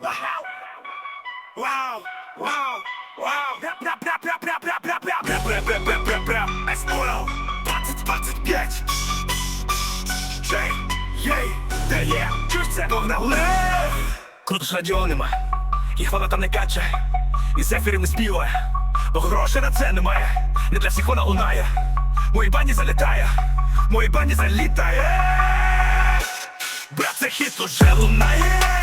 Бра бра бра 2025 Джей, єй, де є? Чуєш це? Погнали! Круто ж радіо нема І хвала там не каче І зефірів не співає Бо грошей на це немає Не для всіх вона лунає В Моїй бані залітає В Моїй бані залітає Брат, це хіт уже лунає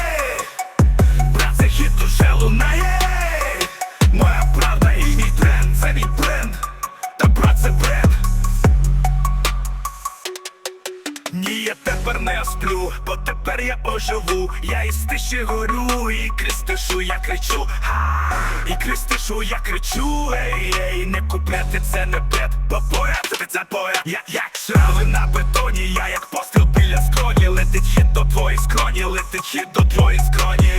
тепер не сплю, бо тепер я оживу. Я із тиші горю, і крізь тишу я кричу. Ха! І крізь тишу я кричу. Ей, ей, не купляти це не бед, бо поет, це поет. Я як шрави на бетоні, я як постріл біля скроні. Летить хід до твої скроні, летить хід до твої скроні.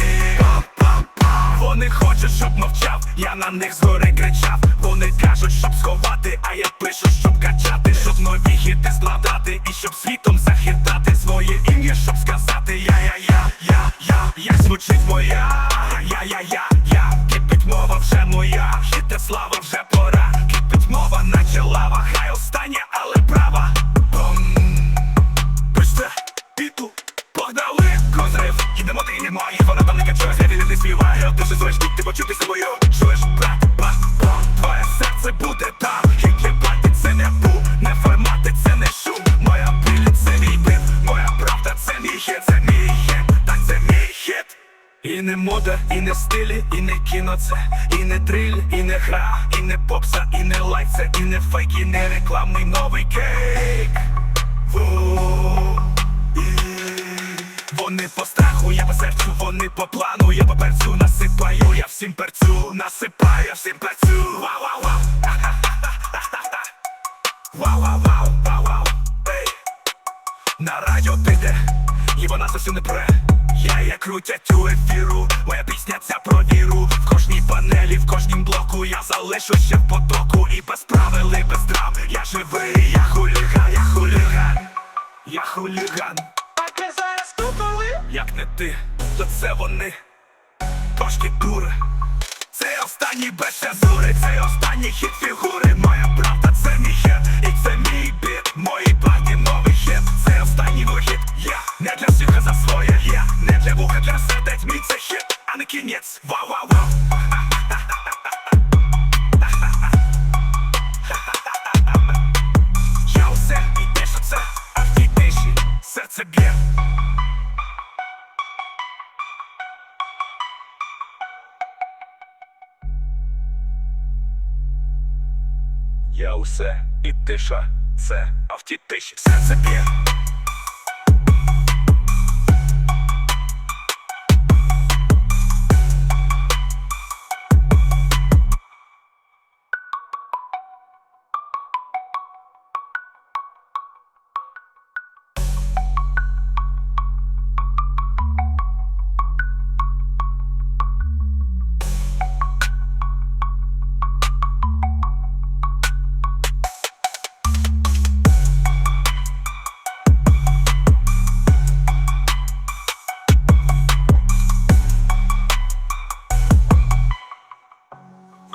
Вони хочуть, щоб мовчав, я на них згори кричав. Вони кажуть, щоб сховати, як звучить моя, я, я, я, я, кипить мова вже моя, хіте слава вже пора, кипить мова, наче лава, хай остання, але права. Пиште, піту, погнали, козирів, їдемо ти не мої, вона там не качує, звідти не співає, ж звеш ти почути собою, І не мода, і не стилі, і не кіно це, і не триль, і не гра, і не попса, і не лайк, це, і не фейк, і не рекламний новий кейк. Вони по страху, я по серцю, вони по плану, я по перцю насипаю, я всім перцю насипаю, я всім перцю. Вау, вау, вау. Вау, вау, вау, вау, вау. Ей. На радіо ти де, і вона зовсім не пре. Я як крутять у ефіру, моя пісня ця про віру. В кожній панелі, в кожнім блоку я залишу ще в потоку. І без правил, і без драм. Я живий, я хуліган, я хуліган, я хуліган. А ти зараз куколи? Як не ти, то це вони Трошки дури Це останній без цензури Це останній хід фігури Моя правда це мій для сердець Мій це хід, а не кінець Вау, вау, вау Я усе і те, що це А в тій тиші серце б'є Я усе і тиша, це, а в тій тиші серце б'є.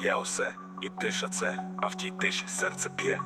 Я усе і тиша це, а в тій тиші серце б'є.